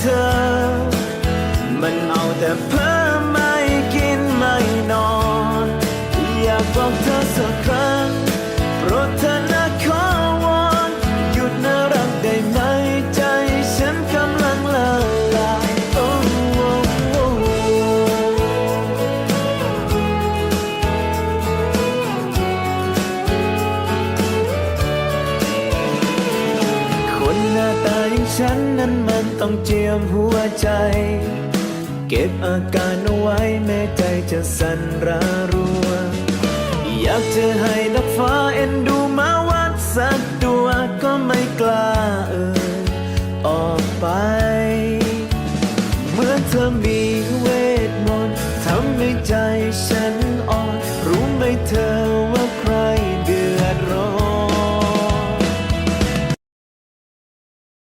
เธอ มันเอาแต่เพิ่มไม่กินไม่นอน อยากบอกเธอสักครั้งโปรดเธอนะขอวอนหยุดน่ารักได้ไหมใจฉันกำลังละลายโอ้โอ้โอ้คนหน้าตาอย่างฉันนั้นมัน ต้องเจียมหัวใจ เก็บอาการเอาไว้แม้ใจจะสั่นระรัว อยากจะให้นักฟ้าเอ็นดูมาวัดสักตัวก็ไม่กล้าเอ่ยออกไป เมื่อเธอมีเวทมนต์ทำให้ใจ